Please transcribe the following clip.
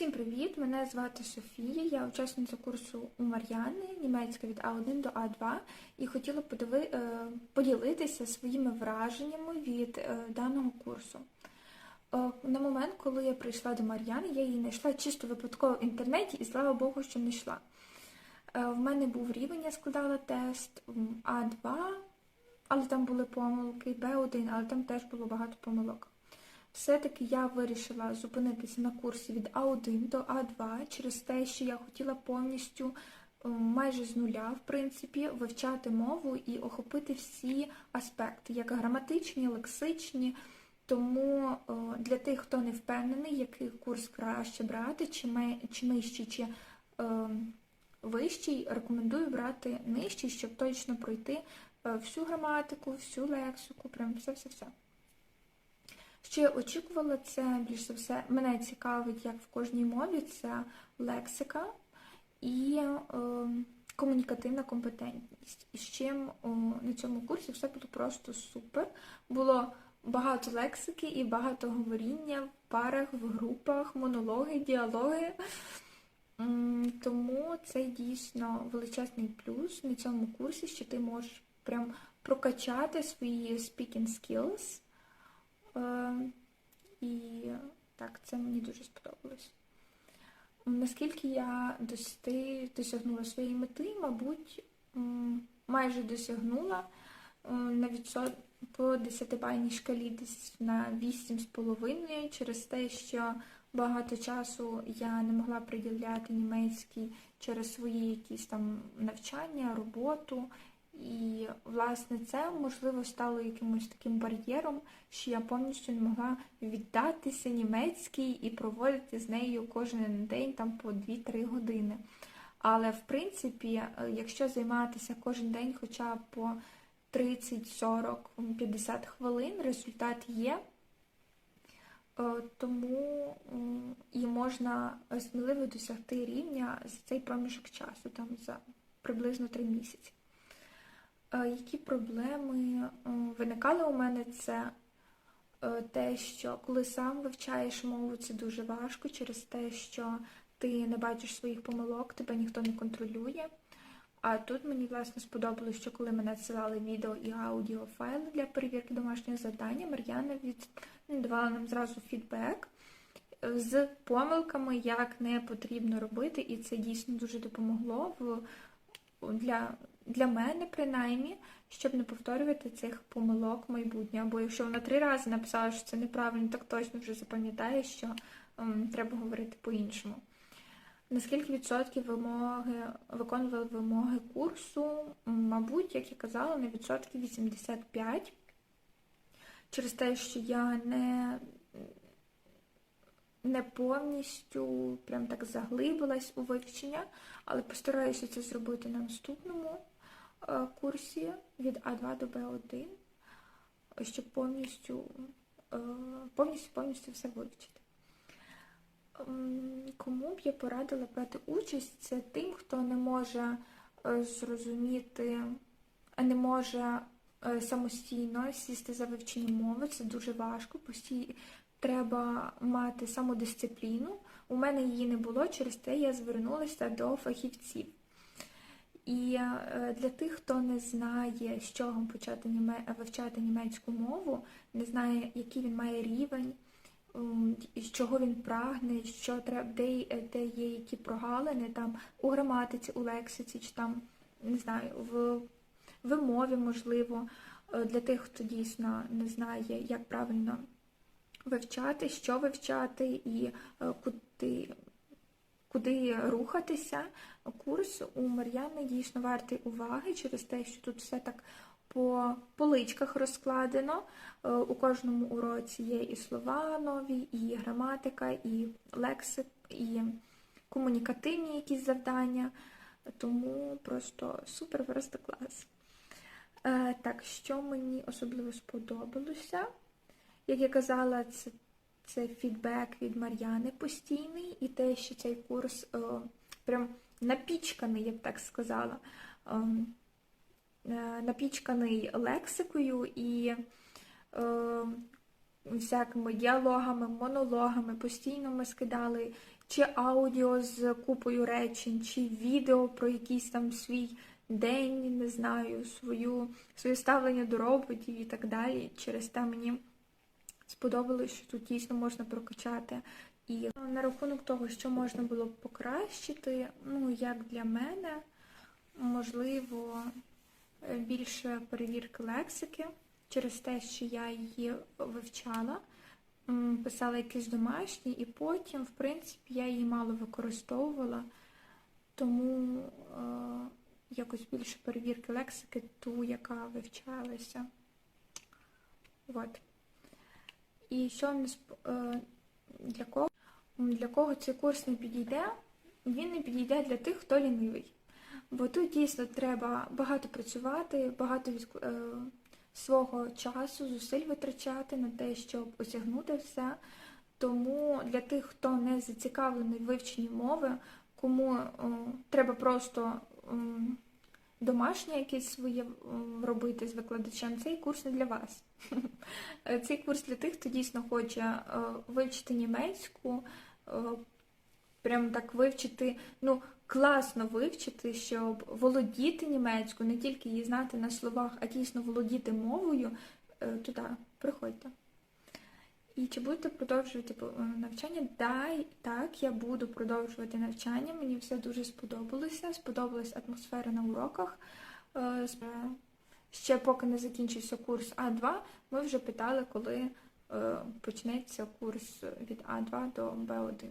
Всім привіт! Мене звати Софія, я учасниця курсу у Мар'яни, німецька від А1 до А2, і хотіла подиви, е, поділитися своїми враженнями від е, даного курсу. Е, На момент, коли я прийшла до Мар'яни, я її знайшла чисто випадково в інтернеті, і слава Богу, що знайшла. В мене був рівень, я складала тест А2, але там були помилки, Б1, але там теж було багато помилок. Все-таки я вирішила зупинитися на курсі від А1 до А2 через те, що я хотіла повністю е, майже з нуля, в принципі, вивчати мову і охопити всі аспекти, як граматичні, лексичні. Тому е, для тих, хто не впевнений, який курс краще брати, чи, нижчий, чи е, вищий, рекомендую брати нижчий, щоб точно пройти всю граматику, всю лексику, прям все-все-все. Що я очікувала, це більш за все мене цікавить, як в кожній мові, це лексика і е, комунікативна компетентність. І з чим о, на цьому курсі все було просто супер. Було багато лексики і багато говоріння в парах, в групах, монологи, діалоги. Тому це дійсно величезний плюс на цьому курсі, що ти можеш прям прокачати свої speaking skills. Е, І так, це мені дуже сподобалось. Наскільки я досягнула своєї мети, мабуть, майже досягнула е, на відсот... по 10-бальній шкалі десь на 8,5 через те, що багато часу я не могла приділяти німецький через свої якісь там навчання, роботу. І, власне, це, можливо, стало якимось таким бар'єром, що я повністю не могла віддатися німецькій і проводити з нею кожен день там по 2-3 години. Але, в принципі, е, якщо займатися кожен день хоча б по 30, 40, 50 хвилин, результат є. Е, Тому і можна сміливо досягти рівня за цей проміжок часу, там за приблизно 3 місяці. Е, Які проблеми виникали у мене, це е, те, що коли сам вивчаєш мову, це дуже важко через те, що ти не бачиш своїх помилок, тебе ніхто не контролює. А тут мені власне сподобалось, що коли мене надсилали відео і аудіофайли для перевірки домашнього завдання, Мар'яна від... ну, нам зразу фідбек е, з помилками, як не потрібно робити, і це дійсно дуже допомогло в для, для мене, принаймні, щоб не повторювати цих помилок майбутнє. Або якщо вона три рази написала, що це неправильно, так точно вже запам'ятає, що ем, треба говорити по-іншому. Наскільки відсотків вимоги виконували вимоги курсу? Мабуть, як я казала, на відсотків 85. Через те, що я не, не повністю прям так заглибилась у вивчення, але постараюся це зробити на наступному е, курсі від А2 до Б1, щоб повністю, е, повністю, повністю все вивчити. Кому б я порадила брати участь, це тим, хто не може е, зрозуміти, не може самостійно сісти за вивчення мови. Це дуже важко. Постій... Треба мати самодисципліну. У мене її не було, через те я звернулася до фахівців. І е, для тих, хто не знає, з чого почати вивчати німецьку мову, не знає, який він має рівень, з чого він прагне, що треба, де, де є які прогалини там у граматиці, у лексиці, чи там не знаю, в вимові, можливо, Е, для тих, хто дійсно не знає, як правильно вивчати, що вивчати і е, куди, куди рухатися. Курс у Мар'яни дійсно вартий уваги через те, що тут все так по поличках розкладено. Е, У кожному уроці є і слова нові, і граматика, і лексик, і комунікативні якісь завдання. Тому просто супер, просто клас. Е, Так, що мені особливо сподобалося? Як я казала, це, це фідбек від Мар'яни постійний, і те, що цей курс е, прям напічканий, я б так сказала, ем, е, напічканий лексикою і е, всякими діалогами, монологами. Постійно ми скидали чи аудіо з купою речень, чи відео про якийсь там свій день, не знаю, свою, своє ставлення до роботів і так далі. Через те мені сподобалось, що тут дійсно можна прокачати. І на рахунок того, що можна було б покращити, ну, як для мене, можливо, більше перевірки лексики через те, що я її вивчала, писала якісь домашні, і потім, в принципі, я її мало використовувала, тому е, якось більше перевірки лексики, ту, яка вивчалася. От. І що е, для кого? Для кого цей курс не підійде? Він не підійде для тих, хто лінивий. Бо тут дійсно треба багато працювати, багато від, е, свого часу, зусиль витрачати на те, щоб осягнути все. Тому для тих, хто не зацікавлений в вивченні мови, кому е, треба просто м, домашнє якесь своє робити з викладачем, цей курс не для вас. Цей курс для тих, хто дійсно хоче е, вивчити німецьку, е, прям так вивчити, ну, класно вивчити, щоб володіти німецькою, не тільки її знати на словах, а дійсно володіти мовою, е, туди приходьте. І чи будете продовжувати е, навчання? Да, так, я буду продовжувати навчання. Мені все дуже сподобалося. Сподобалась атмосфера на уроках. Е, Ще поки не закінчився курс А2, ми вже питали, коли е, почнеться курс від А2 до Б1.